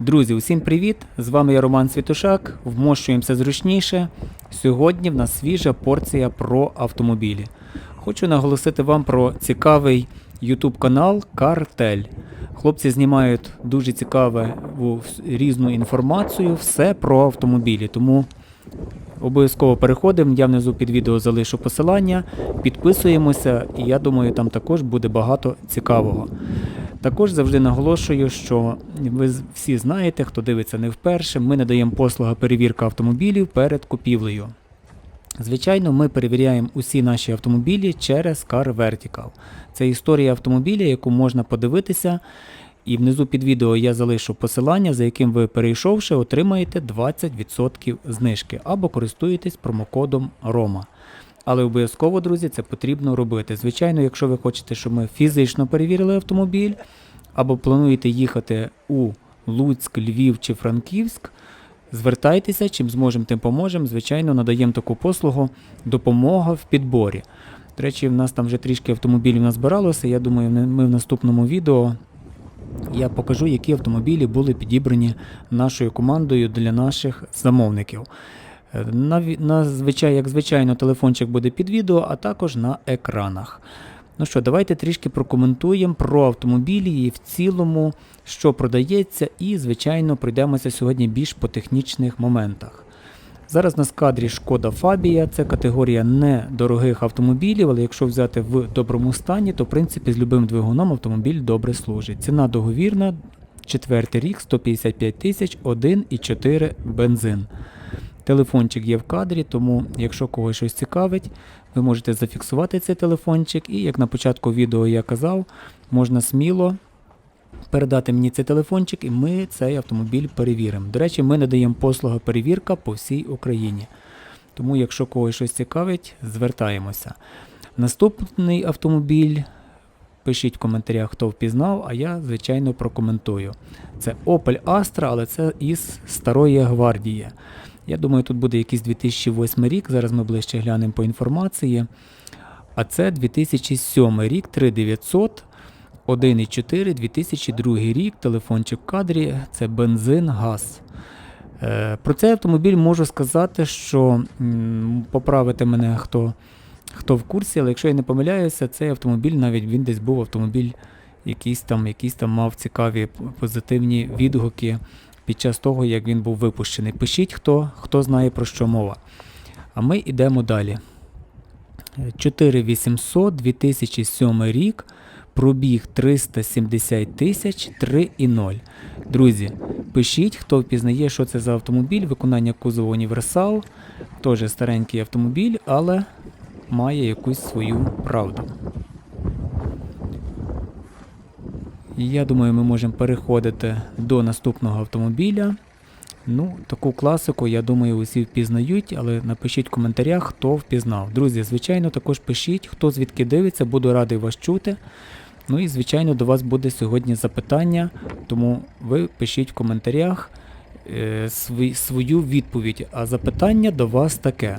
Друзі, усім привіт! З вами я Роман Світушак. Вмощуємося зручніше. Сьогодні в нас свіжа порція про автомобілі. Хочу наголосити вам про цікавий YouTube канал Картель. Хлопці знімають дуже цікаву різну інформацію, все про автомобілі. Тому обов'язково переходимо. Я внизу під відео залишу посилання, підписуємося, і я думаю, там також буде багато цікавого. Також завжди наголошую, що ви всі знаєте, хто дивиться не вперше, ми надаємо послуга перевірка автомобілів перед купівлею. Звичайно, ми перевіряємо усі наші автомобілі через Car Vertical. Це історія автомобіля, яку можна подивитися. І внизу під відео я залишу посилання, за яким ви перейшовши, отримаєте 20% знижки або користуєтесь промокодом ROMA. Але обов'язково, друзі, це потрібно робити. Звичайно, якщо ви хочете, щоб ми фізично перевірили автомобіль, або плануєте їхати у Луцьк, Львів чи Франківськ, звертайтеся, чим зможемо, тим поможемо. Звичайно, надаємо таку послугу допомога в підборі. До речі, в нас там вже трішки автомобілів назбиралося. Я думаю, ми в наступному відео я покажу, які автомобілі були підібрані нашою командою для наших замовників. На, звичай, як звичайно, телефончик буде під відео, а також на екранах. Ну що, давайте трішки прокоментуємо про автомобілі і в цілому, що продається, і, звичайно, пройдемося сьогодні більш по технічних моментах. Зараз на скадрі Шкода Фабія, це категорія недорогих автомобілів, але якщо взяти в доброму стані, то в принципі з любим двигуном автомобіль добре служить. Ціна договірна, четвертий рік, 155 тисяч, 1,4 бензин. Телефончик є в кадрі, тому якщо когось щось цікавить, ви можете зафіксувати цей телефончик, і як на початку відео я казав, можна сміло передати мені цей телефончик, і ми цей автомобіль перевіримо. До речі, ми надаємо послугу перевірка по всій Україні. Тому, якщо когось щось цікавить, звертаємося. Наступний автомобіль. Пишіть в коментарях, хто впізнав, а я, звичайно, прокоментую. Це Opel Astra, але це із Старої гвардії. Я думаю, тут буде якийсь 2008 рік. Зараз ми ближче глянемо по інформації. А це 2007 рік, 3900, 1,4, 2002 рік, телефончик в кадрі, це бензин, газ. Е, Про цей автомобіль можу сказати, що поправити мене хто, хто в курсі, але якщо я не помиляюся, цей автомобіль навіть він десь був автомобіль, якийсь там, якийсь там мав цікаві позитивні відгуки під час того, як він був випущений. Пишіть, хто, хто знає про що мова. А ми йдемо далі. 4800, 2007 рік, пробіг 370 тисяч 3,0. Друзі, пишіть, хто впізнає, що це за автомобіль, виконання кузову універсал. Теж старенький автомобіль, але має якусь свою правду. Я думаю, ми можемо переходити до наступного автомобіля. Ну, таку класику, я думаю, усі впізнають, але напишіть в коментарях, хто впізнав. Друзі, звичайно, також пишіть, хто звідки дивиться, буду радий вас чути. Ну і, звичайно, до вас буде сьогодні запитання, тому ви пишіть в коментарях свою відповідь. А запитання до вас таке: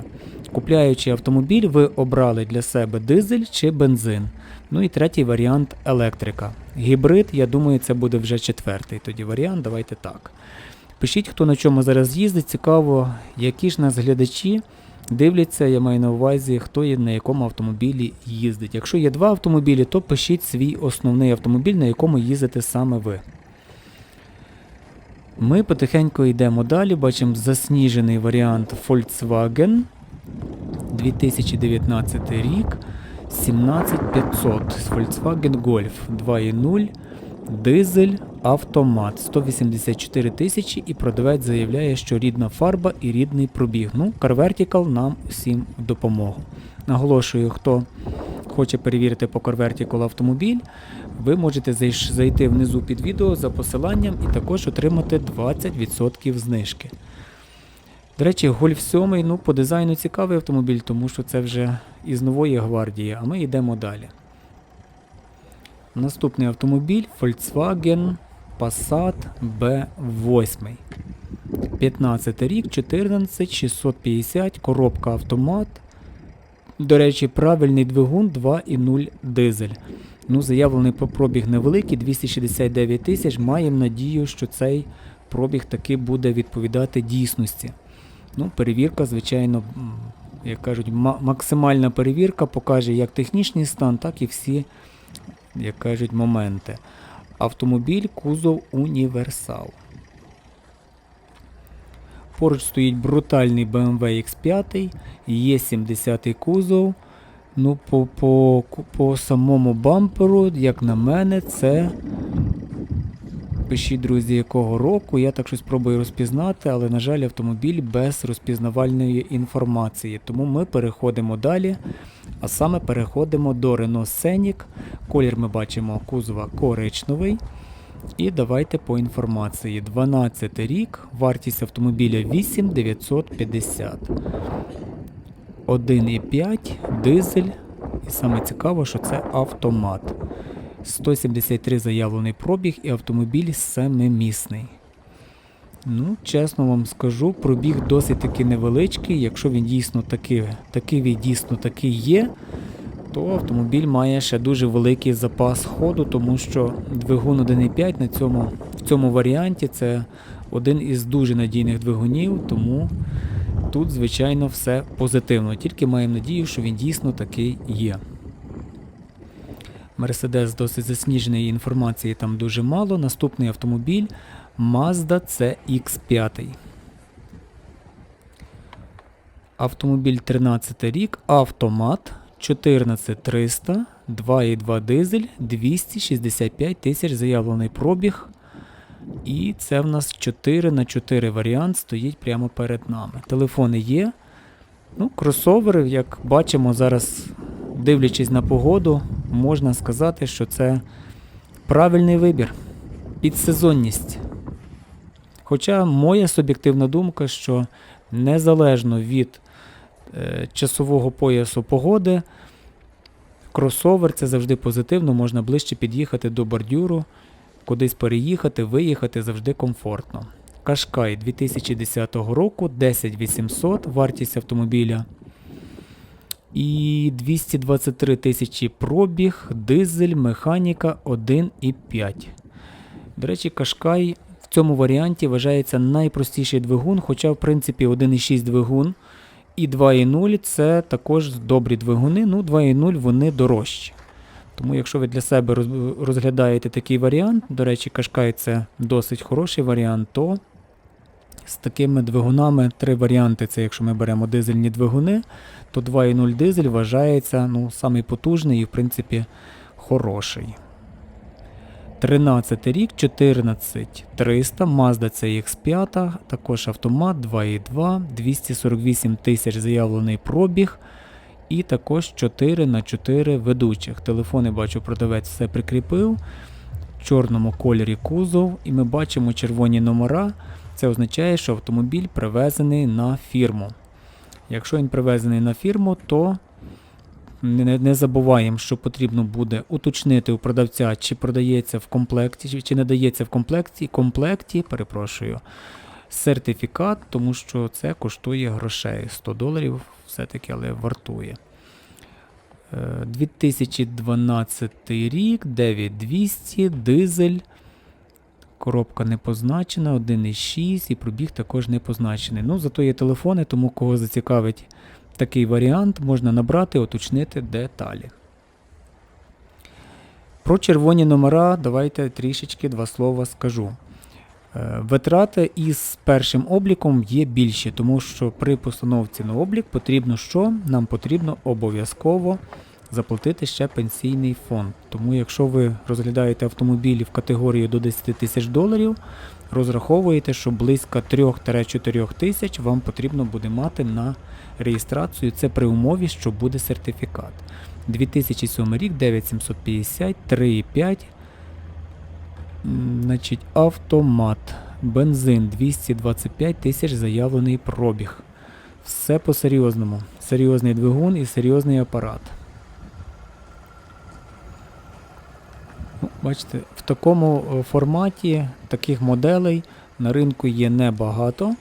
купляючи автомобіль, ви обрали для себе дизель чи бензин. Ну і третій варіант електрика. Гібрид, я думаю, це буде вже четвертий тоді варіант. Давайте так. Пишіть, хто на чому зараз їздить. Цікаво, які ж нас глядачі дивляться, я маю на увазі, хто є на якому автомобілі їздить. Якщо є два автомобілі, то пишіть свій основний автомобіль, на якому їздите саме ви. Ми потихеньку йдемо далі. Бачимо засніжений варіант Volkswagen 2019 рік. 17500 Volkswagen Golf 2.0 дизель автомат 184 тисячі і продавець заявляє, що рідна фарба і рідний пробіг. Ну, Car Vertical нам усім допомогу. Наголошую, хто хоче перевірити по Car Vertical автомобіль, ви можете зайти внизу під відео за посиланням і також отримати 20% знижки. До речі, Golf 7 ну, по дизайну цікавий автомобіль, тому що це вже із нової гвардії, а ми йдемо далі. Наступний автомобіль Volkswagen Passat B8. 15 рік, 14650, коробка автомат. До речі, правильний двигун 2.0 дизель. Ну, заявлений пробіг невеликий, 269 тисяч. Маємо надію, що цей пробіг таки буде відповідати дійсності. Ну, перевірка, звичайно, як кажуть, максимальна перевірка покаже як технічний стан, так і всі, як кажуть, моменти. Автомобіль кузов універсал. Поруч стоїть брутальний BMW X5, є 70 кузов. Ну, по, по, по самому бамперу, як на мене, це. Пишіть, друзі, якого року. Я так щось пробую розпізнати, але, на жаль, автомобіль без розпізнавальної інформації. Тому ми переходимо далі. А саме переходимо до Renault Scenic. Колір ми бачимо кузова коричневий. І давайте по інформації. 12 рік, вартість автомобіля 8950. 1,5 дизель. І саме цікаво, що це автомат. 173 заявлений пробіг і автомобіль семимісний. Ну, чесно вам скажу, пробіг досить таки невеличкий. Якщо він дійсно такий, такий він дійсно такий є, то автомобіль має ще дуже великий запас ходу, тому що двигун 1.5 на цьому, в цьому варіанті це один із дуже надійних двигунів, тому тут, звичайно, все позитивно. Тільки маємо надію, що він дійсно такий є. Мерседес досить засніжений, інформації там дуже мало. Наступний автомобіль Mazda CX5. Автомобіль 13 рік, автомат 14300, 2,2 дизель, 265 тисяч заявлений пробіг. І це в нас 4 на 4 варіант стоїть прямо перед нами. Телефони є. Ну, кросовери, як бачимо зараз, дивлячись на погоду, можна сказати, що це правильний вибір. Підсезонність. Хоча моя суб'єктивна думка, що незалежно від е, часового поясу погоди, кросовер це завжди позитивно, можна ближче під'їхати до бордюру, кудись переїхати, виїхати завжди комфортно. Кашкай 2010 року 10800 вартість автомобіля. І 223 тисячі пробіг, дизель, механіка 1,5. До речі, Кашкай в цьому варіанті вважається найпростіший двигун, хоча, в принципі, 1,6 двигун і 2,0 це також добрі двигуни. Ну, 2,0 вони дорожчі. Тому, якщо ви для себе розглядаєте такий варіант, до речі, Кашкай це досить хороший варіант, то з такими двигунами три варіанти. Це якщо ми беремо дизельні двигуни, то 2,0 дизель вважається ну, самий потужний і, в принципі, хороший. 13 рік, 14300, Mazda CX5, також автомат 2.2, 248 тисяч заявлений пробіг. І також 4 на 4 ведучих. Телефони, бачу, продавець все прикріпив. В чорному кольорі кузов, і ми бачимо червоні номера. Це означає, що автомобіль привезений на фірму. Якщо він привезений на фірму, то не, не- забуваємо, що потрібно буде уточнити у продавця, чи продається в комплекті, чи- не дається в комплекті, комплекті, перепрошую, сертифікат, тому що це коштує грошей. 100 доларів все-таки, але вартує. Е, 2012 рік, 9200, дизель. Коробка не позначена, 1,6 і пробіг також не позначений. Ну, зато є телефони, тому кого зацікавить такий варіант, можна набрати, уточнити деталі. Про червоні номера давайте трішечки два слова скажу. Е, Витрати із першим обліком є більші, тому що при постановці на облік потрібно що? Нам потрібно обов'язково заплатити ще пенсійний фонд. Тому якщо ви розглядаєте автомобілі в категорії до 10 тисяч доларів, розраховуєте, що близько 3-4 тисяч вам потрібно буде мати на реєстрацію. Це при умові, що буде сертифікат. 2007 рік 9750, 3,5. Значить, автомат. Бензин 225 тисяч заявлений пробіг. Все по-серйозному. Серйозний двигун і серйозний апарат. Бачите, в такому е, форматі таких моделей на ринку є небагато,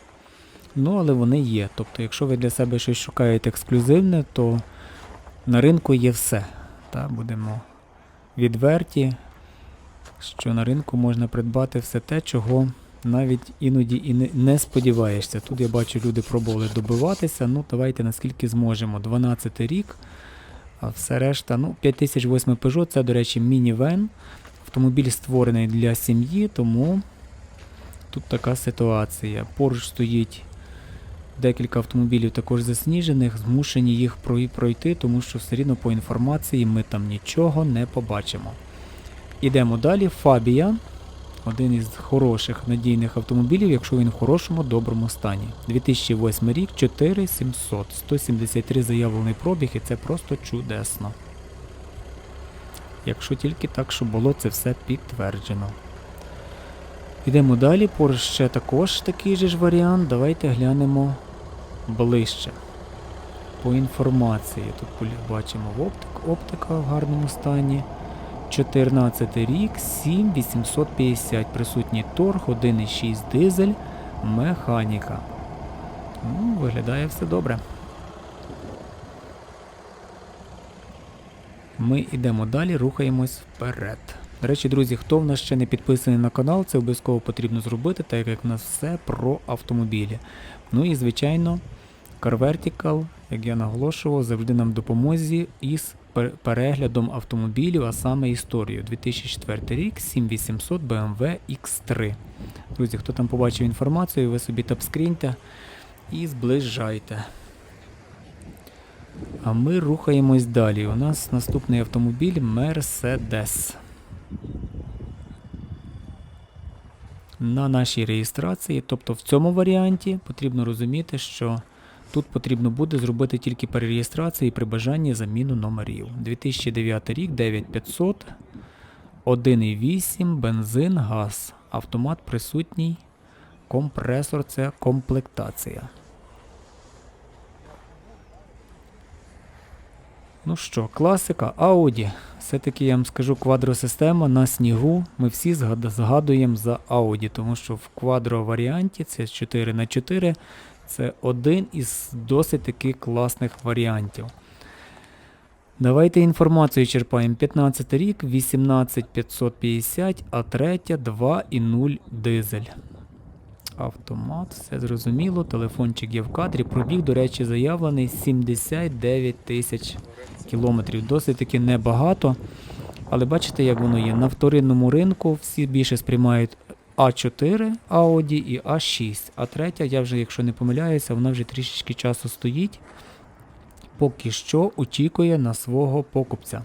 ну але вони є. Тобто, якщо ви для себе щось шукаєте ексклюзивне, то на ринку є все. Та, будемо відверті, що на ринку можна придбати все те, чого навіть іноді і не, не сподіваєшся. Тут я бачу, люди пробували добиватися. Ну, давайте наскільки зможемо. 12 рік. А все решта, ну, 5008 Peugeot, це, до речі, мінівен. Автомобіль створений для сім'ї, тому тут така ситуація. Поруч стоїть декілька автомобілів також засніжених, змушені їх пройти, тому що все рівно по інформації ми там нічого не побачимо. Ідемо далі. Фабія. Один із хороших надійних автомобілів, якщо він в хорошому доброму стані. 2008 рік, 4700, 173 заявлений пробіг, і це просто чудесно. Якщо тільки так, щоб було це все підтверджено. Йдемо далі. Поруч ще також такий же ж варіант. Давайте глянемо ближче. По інформації. Тут бачимо оптик, оптика в гарному стані. 14 рік, 7850. Присутній торг, 1,6 дизель, механіка. Ну, виглядає все добре. Ми йдемо далі, рухаємось вперед. До речі, друзі, хто в нас ще не підписаний на канал, це обов'язково потрібно зробити, так як в нас все про автомобілі. Ну і звичайно, Car Vertical, як я наголошував, завжди нам допомозі із переглядом автомобілів, а саме історію. 2004 рік, 7800 BMW X3. Друзі, хто там побачив інформацію, ви собі тапскріньте і зближайте. А ми рухаємось далі. У нас наступний автомобіль Mercedes. На нашій реєстрації, тобто в цьому варіанті, потрібно розуміти, що тут потрібно буде зробити тільки перереєстрацію і при бажанні заміну номерів. 2009 рік, 9500, 1,8, бензин, газ, автомат присутній, компресор це комплектація. Ну що, класика, Audi. Все-таки я вам скажу квадросистема на снігу. Ми всі згадуємо за Audi, тому що в квадро варіанті це 4 на 4 це один із досить таки класних варіантів. Давайте інформацію черпаємо. 15 рік, 18550, а третя 2,0 дизель. Автомат, все зрозуміло. Телефончик є в кадрі. Пробіг, до речі, заявлений 79 тисяч кілометрів. Досить таки небагато. Але бачите, як воно є. На вторинному ринку всі більше сприймають А4 Audi і А6. А третя, я вже, якщо не помиляюся, вона вже трішечки часу стоїть. Поки що очікує на свого покупця.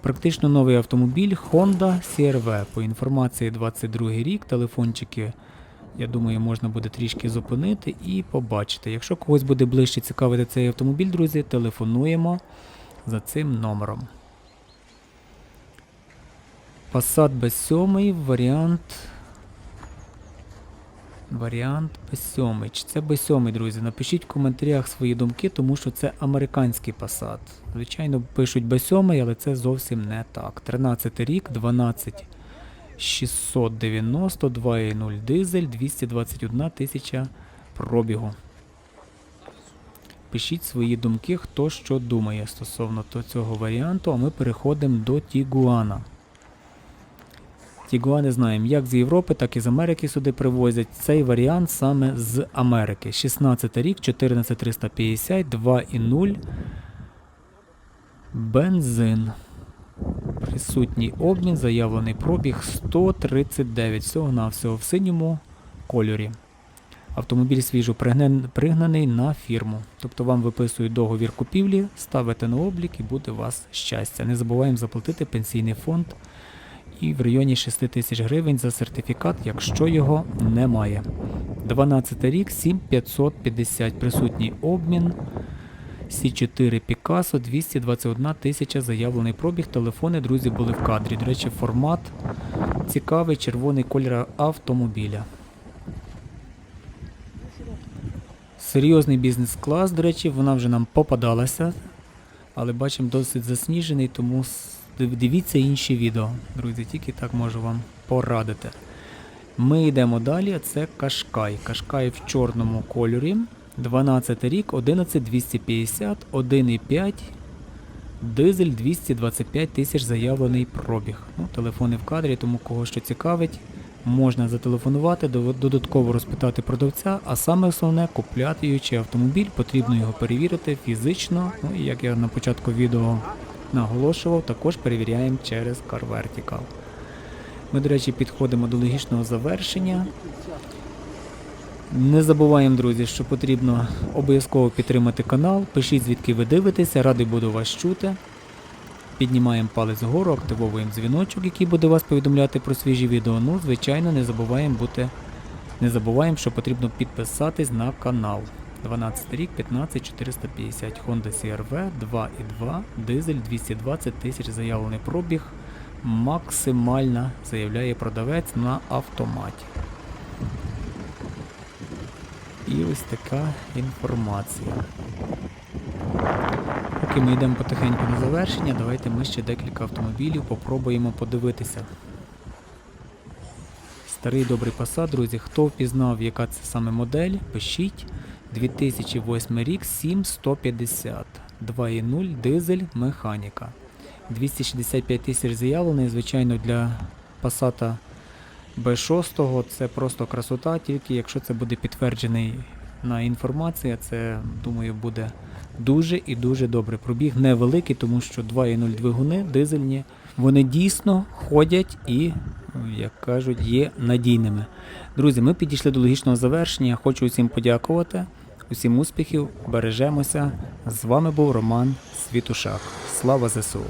Практично новий автомобіль Honda CR-V. По інформації 22 рік, телефончики, я думаю, можна буде трішки зупинити і побачити. Якщо когось буде ближче цікавити цей автомобіль, друзі, телефонуємо за цим номером. Passat B7 варіант. Варіант B7. Чи це B7, друзі? Напишіть в коментарях свої думки, тому що це американський Passat. Звичайно, пишуть B7, але це зовсім не так. 13 рік, 12 690, 2.0 дизель, 221 тисяча пробігу. Пишіть свої думки, хто що думає стосовно цього варіанту, а ми переходимо до Тігуана. Тігуани знаємо, як з Європи, так і з Америки сюди привозять. Цей варіант саме з Америки. 16 рік, 14350, 2,0 бензин. Присутній обмін, заявлений пробіг 139 всього на всього в синьому кольорі. Автомобіль свіжо пригнаний на фірму. Тобто вам виписують договір купівлі, ставите на облік і буде у вас щастя. Не забуваємо заплатити пенсійний фонд і в районі 6 тисяч гривень за сертифікат, якщо його немає. 12 рік, 7550 присутній обмін. Сі4 Picasso, 221 тисяча заявлений пробіг. Телефони, друзі, були в кадрі. До речі, формат цікавий, червоний кольор автомобіля. Серйозний бізнес-клас, до речі, вона вже нам попадалася, але бачимо досить засніжений, тому дивіться інші відео. Друзі, тільки так можу вам порадити. Ми йдемо далі, це Кашкай. Кашкай в чорному кольорі. 12 рік, 11250, 1,5, дизель 225 тисяч заявлений пробіг. Ну, телефони в кадрі, тому кого що цікавить, можна зателефонувати, додатково розпитати продавця, а саме основне, купляючи автомобіль, потрібно його перевірити фізично. Ну як я на початку відео наголошував, також перевіряємо через Car Vertical. Ми, до речі, підходимо до логічного завершення. Не забуваємо, друзі, що потрібно обов'язково підтримати канал. Пишіть, звідки ви дивитеся, радий буду вас чути. Піднімаємо палець вгору, активовуємо дзвіночок, який буде вас повідомляти про свіжі відео. Ну, звичайно, не забуваємо бути. Не забуваємо, що потрібно підписатись на канал. 12 рік, 15450, Honda CRV 2.2, дизель 220 тисяч заявлений пробіг. Максимальна, заявляє продавець на автоматі. І ось така інформація. Поки ми йдемо потихеньку на завершення, давайте ми ще декілька автомобілів попробуємо подивитися. Старий добрий Passat, друзі, хто впізнав, яка це саме модель, пишіть. 2008 рік 7150. 2.0 дизель механіка. 265 тисяч заявлений, звичайно, для Passat B6 це просто красота, тільки якщо це буде підтверджений на інформація, це думаю буде дуже і дуже добре. Пробіг невеликий, тому що 2.0 двигуни дизельні, вони дійсно ходять і, як кажуть, є надійними. Друзі, ми підійшли до логічного завершення. Хочу усім подякувати. Усім успіхів, бережемося. З вами був Роман Світушак. Слава ЗСУ!